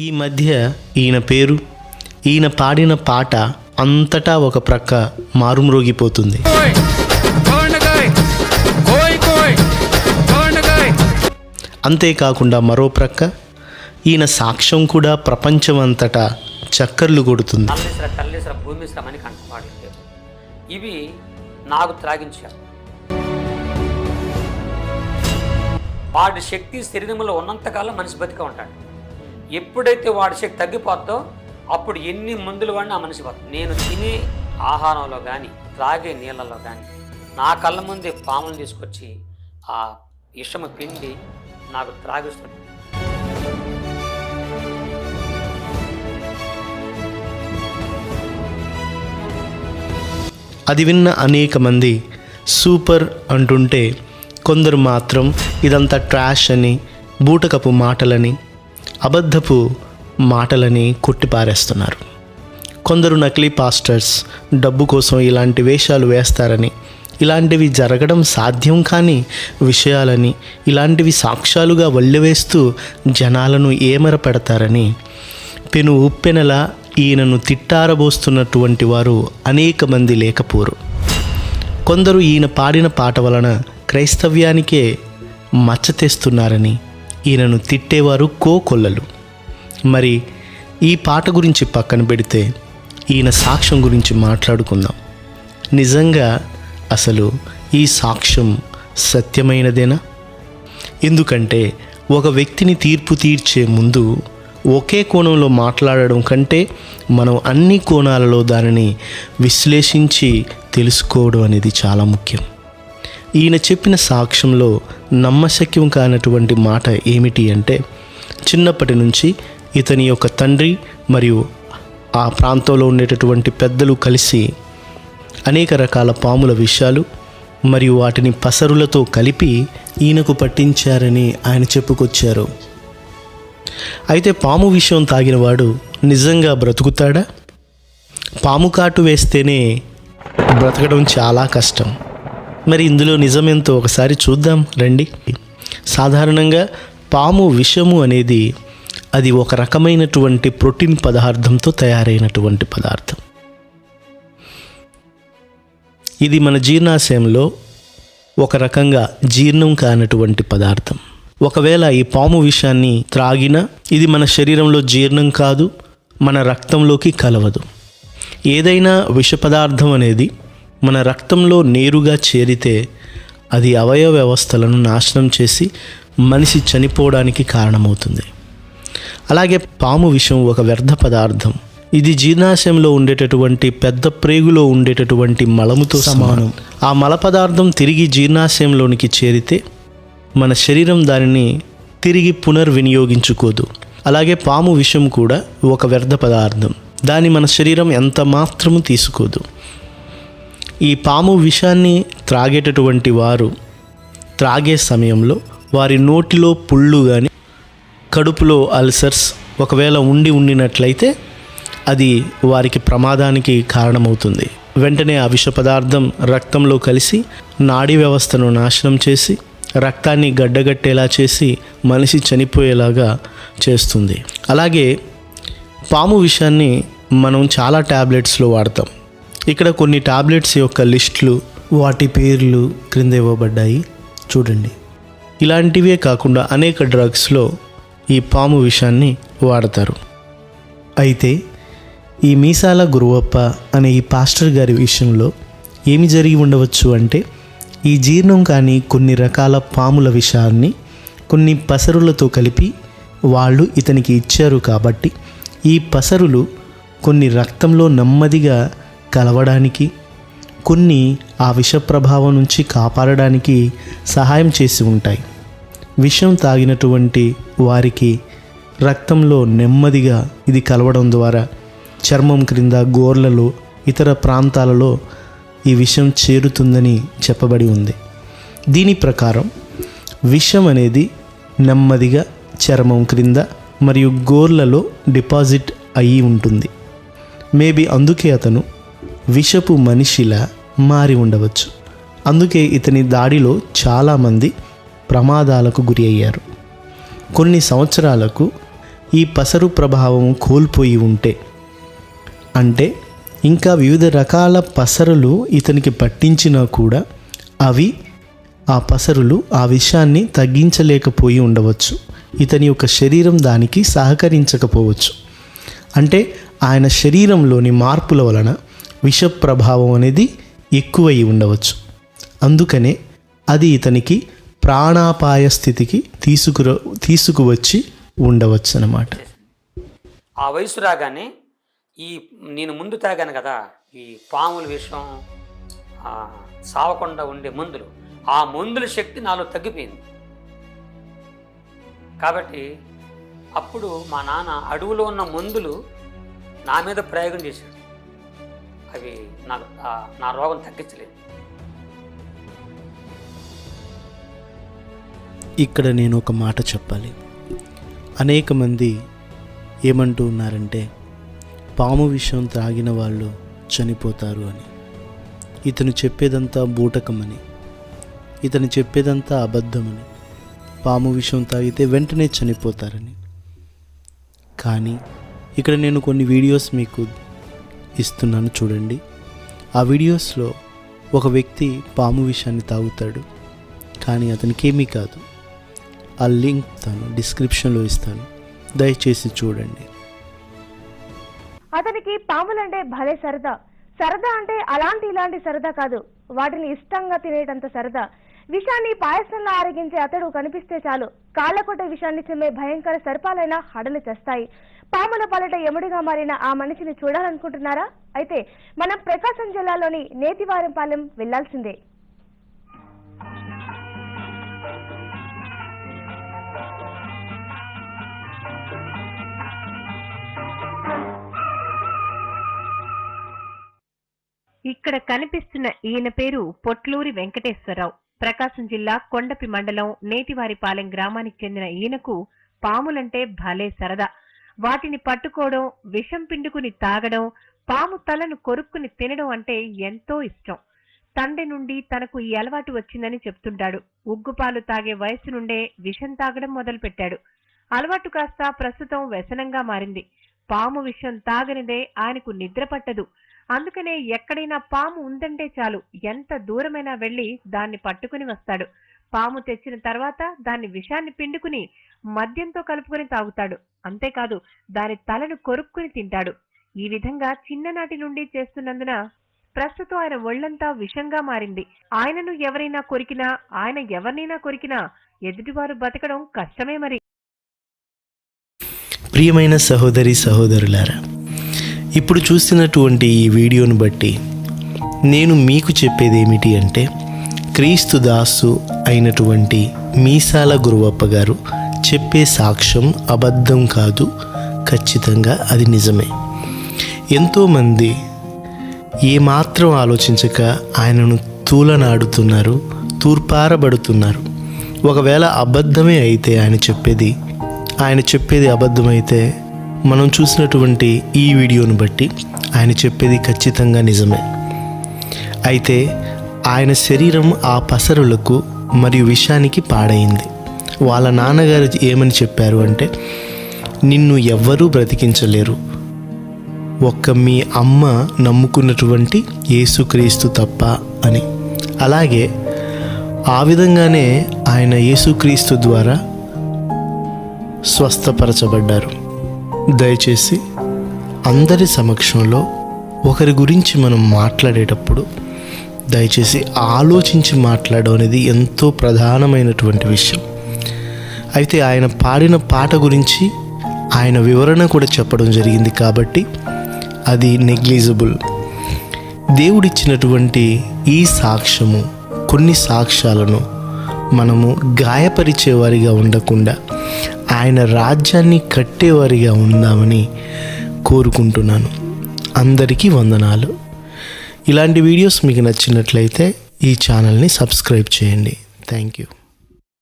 ఈ మధ్య ఈయన పేరు ఈయన పాడిన పాట అంతటా ఒక ప్రక్క మారుమ్రోగిపోతుంది. అంతేకాకుండా మరో ప్రక్క ఈయన సాక్ష్యం కూడా ప్రపంచం అంతటా చక్కర్లు కొడుతుంది. ఇవి నాకు త్రాగించారు. వాటి శక్తి శరీరంలో ఉన్నంతకాలం మనిషి బతిక ఉంటాడు. ఎప్పుడైతే వాడి శక్తి తగ్గిపోద్దో అప్పుడు ఎన్ని మందులు వాడినా ఆ మనిషి బతు నేను తినే ఆహారంలో కానీ త్రాగే నీళ్ళలో కానీ నా కళ్ళ ముందే పాములు తీసుకొచ్చి ఆ ఇషము పిండి నాకు త్రాగిస్తుంది అది విన్న అనేక మంది సూపర్ అంటుంటే కొందరు మాత్రం ఇదంతా ట్రాష్ అని బూటకపు మాటలని అబద్ధపు మాటలని కొట్టిపారేస్తున్నారు. కొందరు నకిలీ పాస్టర్స్ డబ్బు కోసం ఇలాంటి వేషాలు వేస్తారని ఇలాంటివి జరగడం సాధ్యం కాని విషయాలని ఇలాంటివి సాక్ష్యాలుగా వళ్ళివేస్తూ జనాలను ఏమర పెడతారని పెను ఉప్పెనెల ఈయనను తిట్టారబోస్తున్నటువంటి వారు అనేక మంది లేకపోరు. కొందరు ఈయన పాడిన పాట వలన క్రైస్తవ్యానికే మచ్చ తెస్తున్నారని ఈయనను తిట్టేవారు కోకొల్లలు. మరి ఈ పాట గురించి పక్కన పెడితే ఈయన సాక్ష్యం గురించి మాట్లాడుకుందాం. నిజంగా అసలు ఈ సాక్ష్యం సత్యమైనదేనా? ఎందుకంటే ఒక వ్యక్తిని తీర్పు తీర్చే ముందు ఒకే కోణంలో మాట్లాడడం కంటే మనం అన్ని కోణాలలో దానిని విశ్లేషించి తెలుసుకోవడం అనేది చాలా ముఖ్యం. ఈయన చెప్పిన సాక్ష్యంలో నమ్మశక్యం కానటువంటి మాట ఏమిటి అంటే చిన్నప్పటి నుంచి ఇతని యొక్క తండ్రి మరియు ఆ ప్రాంతంలో ఉండేటటువంటి పెద్దలు కలిసి అనేక రకాల పాముల విషయాలు మరియు వాటిని పసరులతో కలిపి ఈయనకు పట్టించారని ఆయన చెప్పుకొచ్చారు. అయితే పాము విషయం తాగినవాడు నిజంగా బ్రతుకుతాడా? పాము కాటు వేస్తేనే బ్రతకడం చాలా కష్టం. మరి ఇందులో నిజమేంతో ఒకసారి చూద్దాం రండి. సాధారణంగా పాము విషము అనేది అది ఒక రకమైనటువంటి ప్రోటీన్ పదార్థంతో తయారైనటువంటి పదార్థం. ఇది మన జీర్ణాశయంలో ఒక రకంగా జీర్ణం కానటువంటి పదార్థం. ఒకవేళ ఈ పాము విషాన్ని త్రాగినా ఇది మన శరీరంలో జీర్ణం కాదు మన రక్తంలోకి కలవదు. ఏదైనా విష పదార్థం అనేది మన రక్తంలో నేరుగా చేరితే అది అవయవ వ్యవస్థలను నాశనం చేసి మనిషి చనిపోవడానికి కారణమవుతుంది. అలాగే పాము విషం ఒక వ్యర్థ పదార్థం. ఇది జీర్ణాశయంలో ఉండేటటువంటి పెద్ద ప్రేగులో ఉండేటటువంటి మలముతో సమానం. ఆ మల పదార్థం తిరిగి జీర్ణాశయంలోనికి చేరితే మన శరీరం దానిని తిరిగి పునర్వినియోగించుకోదు. అలాగే పాము విషం కూడా ఒక వ్యర్థ పదార్థం. దాన్ని మన శరీరం ఎంత మాత్రము తీసుకోదు. ఈ పాము విషాన్ని త్రాగేటటువంటి వారు త్రాగే సమయంలో వారి నోటిలో పుళ్ళు కానీ కడుపులో అల్సర్స్ ఒకవేళ ఉండి ఉండినట్లయితే అది వారికి ప్రమాదానికి కారణమవుతుంది. వెంటనే ఆ విష పదార్థం రక్తంలో కలిసి నాడీ వ్యవస్థను నాశనం చేసి రక్తాన్ని గడ్డగట్టేలా చేసి మనిషి చనిపోయేలాగా చేస్తుంది. అలాగే పాము విషాన్ని మనం చాలా ట్యాబ్లెట్స్లో వాడతాం. ఇక్కడ కొన్ని టాబ్లెట్స్ యొక్క లిస్టులు వాటి పేర్లు క్రింద ఇవ్వబడ్డాయి. చూడండి. ఇలాంటివే కాకుండా అనేక డ్రగ్స్లో ఈ పాము విషాన్ని వాడతారు. అయితే ఈ మీసాల గురువప్ప అనే ఈ పాస్టర్ గారి విషయంలో ఏమి జరిగి ఉండవచ్చు అంటే ఈ జీర్ణం కాని కొన్ని రకాల పాముల విషాన్ని కొన్ని పసరులతో కలిపి వాళ్ళు ఇతనికి ఇచ్చారు కాబట్టి ఈ పసరులు కొన్ని రక్తంలో నెమ్మదిగా కలవడానికి కొన్ని ఆ విష ప్రభావం నుంచి కాపాడడానికి సహాయం చేసి ఉంటాయి. విషం తాగినటువంటి వారికి రక్తంలో నెమ్మదిగా ఇది కలవడం ద్వారా చర్మం క్రింద గోర్లలో ఇతర ప్రాంతాలలో ఈ విషం చేరుతుందని చెప్పబడి ఉంది. దీని ప్రకారం విషం అనేది నెమ్మదిగా చర్మం క్రింద మరియు గోర్లలో డిపాజిట్ అయ్యి ఉంటుంది. మేబీ అందుకే అతను విషపు మనిషిలా మారి ఉండవచ్చు. అందుకే ఇతని దాడిలో చాలామంది ప్రమాదాలకు గురి అయ్యారు కొన్ని సంవత్సరాలకు ఈ పసరు ప్రభావం కోల్పోయి ఉంటే అంటే ఇంకా వివిధ రకాల పసరులు ఇతనికి పట్టించినా కూడా అవి ఆ పసరులు ఆ విషాన్ని తగ్గించలేకపోయి ఉండవచ్చు. ఇతని యొక్క శరీరం దానికి సహకరించకపోవచ్చు. అంటే ఆయన శరీరంలోని మార్పుల వలన విష ప్రభావం అనేది ఎక్కువై ఉండవచ్చు. అందుకనే అది ఇతనికి ప్రాణాపాయ స్థితికి తీసుకుర తీసుకువచ్చి ఉండవచ్చు అన్నమాట ఆ వయసు రాగానే ఈ నేను ముందు తాగాను కదా ఈ పాముల విషం సావకుండా ఉండే మందులు ఆ మందుల శక్తి నాలో తగ్గిపోయింది. కాబట్టి అప్పుడు మా నాన్న అడవిలో ఉన్న మందులు నా మీద ప్రయోగం చేశాడు. అవి నాకు నా రోగం తగ్గించలేదు. ఇక్కడ నేను ఒక మాట చెప్పాలి. అనేక మంది ఏమంటూ ఉన్నారంటే పాము విషం త్రాగిన వాళ్ళు చనిపోతారు అని. ఇతను చెప్పేదంతా బూటకమని. ఇతను చెప్పేదంతా అబద్ధమని. పాము విషం తాగితే వెంటనే చనిపోతారని. కానీ ఇక్కడ నేను కొన్ని వీడియోస్ మీకు ఇస్తున్నాను చూడండి. ఆ వీడియోస్లో ఒక వ్యక్తి పాము విషయాన్ని తాగుతాడు. కానీ అతనికి ఏమీ కాదు. ఆ లింక్ తాను డిస్క్రిప్షన్లో ఇస్తాను. దయచేసి చూడండి. అతనికి పాములంటే భలే సరదా. సరదా అంటే అలాంటి ఇలాంటి సరదా కాదు. వాటిని ఇష్టంగా తినేటంత సరదా. విషాన్ని పాయసంలో ఆరగించే అతడు కనిపిస్తే చాలు. కాళ్ళకొట విషాన్ని చెమ్మే భయంకర సర్పాలైన హడలు తెస్తాయి. పాముల పాలట ఎముడిగా మారిన ఆ మనిషిని చూడాలనుకుంటున్నారా? అయితే మనం ప్రకాశం జిల్లాలోని నేతివారంపాలెం వెళ్ళాల్సిందే. ఇక్కడ కనిపిస్తున్న ఈయన పేరు పొట్లూరి వెంకటేశ్వరరావు. ప్రకాశం జిల్లా కొండపి మండలం నేతివారిపాలెం గ్రామానికి చెందిన ఈయనకు పాములంటే భలే సరదా. వాటిని పట్టుకోవడం విషం పిండుకుని తాగడం పాము తలను కొరుక్కుని తినడం అంటే ఎంతో ఇష్టం. తండ్రి నుండి తనకు ఈ అలవాటు వచ్చిందని చెప్తుంటాడు. ఉగ్గుపాలు తాగే వయస్సు నుండే విషం తాగడం మొదలుపెట్టాడు. అలవాటు కాస్త ప్రస్తుతం వ్యసనంగా మారింది. పాము విషం తాగనిదే ఆయనకు నిద్ర పట్టదు. అందుకనే ఎక్కడైనా పాము ఉందంటే చాలు. ఎంత దూరమైనా వెళ్ళి దాన్ని పట్టుకుని వస్తాడు. పాము తెచ్చిన తర్వాత దాన్ని విషాన్ని పిండుకుని మద్యంతో కలుపుకొని తాగుతాడు. అంతేకాదు దాని తలను కొరుక్కుని తింటాడు. ఈ విధంగా చిన్ననాటి నుండి చేస్తున్నందున ప్రస్తుతం ఆయన ఒళ్ళంతా విషంగా మారింది. ఆయనను ఎవరైనా కొరికినా ఆయన ఎవరినైనా కొరికినా ఎదుటివారు బతకడం కష్టమే మరి. ప్రియమైన సహోదరి సహోదరులారా ఇప్పుడు చూస్తున్నటువంటి ఈ వీడియోను బట్టి నేను మీకు చెప్పేది ఏమిటి అంటే క్రీస్తు దాసు అయినటువంటి మీసాల గురువప్ప గారు చెప్పే సాక్ష్యం అబద్ధం కాదు ఖచ్చితంగా అది నిజమే. ఎంతోమంది ఏమాత్రం ఆలోచించక ఆయనను తూలనాడుతున్నారు తూర్పారబడుతున్నారు. ఒకవేళ అబద్ధమే అయితే ఆయన చెప్పేది ఆయన చెప్పేది అబద్ధమైతే మనం చూసినటువంటి ఈ వీడియోను బట్టి ఆయన చెప్పేది ఖచ్చితంగా నిజమే. అయితే ఆయన శరీరం ఆ పసరులకు మరియు విషానికి పాడైంది. వాళ్ళ నాన్నగారు ఏమని చెప్పారు అంటే నిన్ను ఎవ్వరూ బ్రతికించలేరు. ఒక్క మీ అమ్మ నమ్ముకున్నటువంటి యేసుక్రీస్తు తప్ప అని. అలాగే ఆ విధంగానే ఆయన యేసుక్రీస్తు ద్వారా స్వస్థపరచబడ్డారు. దయచేసి అందరి సమక్షంలో ఒకరి గురించి మనం మాట్లాడేటప్పుడు దయచేసి ఆలోచించి మాట్లాడడం అనేది ఎంతో ప్రధానమైనటువంటి విషయం. అయితే ఆయన పాడిన పాట గురించి ఆయన వివరణ కూడా చెప్పడం జరిగింది కాబట్టి అది నెగ్లిజిబుల్ దేవుడిచ్చినటువంటి ఈ సాక్ష్యము కొన్ని సాక్ష్యాలను మనము గాయపరిచేవారిగా ఉండకుండా ఆయన రాజ్యాన్ని కట్టేవారిగా ఉందామని కోరుకుంటున్నాను. అందరికీ వందనాలు. ఇలాంటి వీడియోస్ మీకు నచ్చినట్లయితే ఈ ఛానల్ని సబ్స్క్రైబ్ చేయండి. Thank you.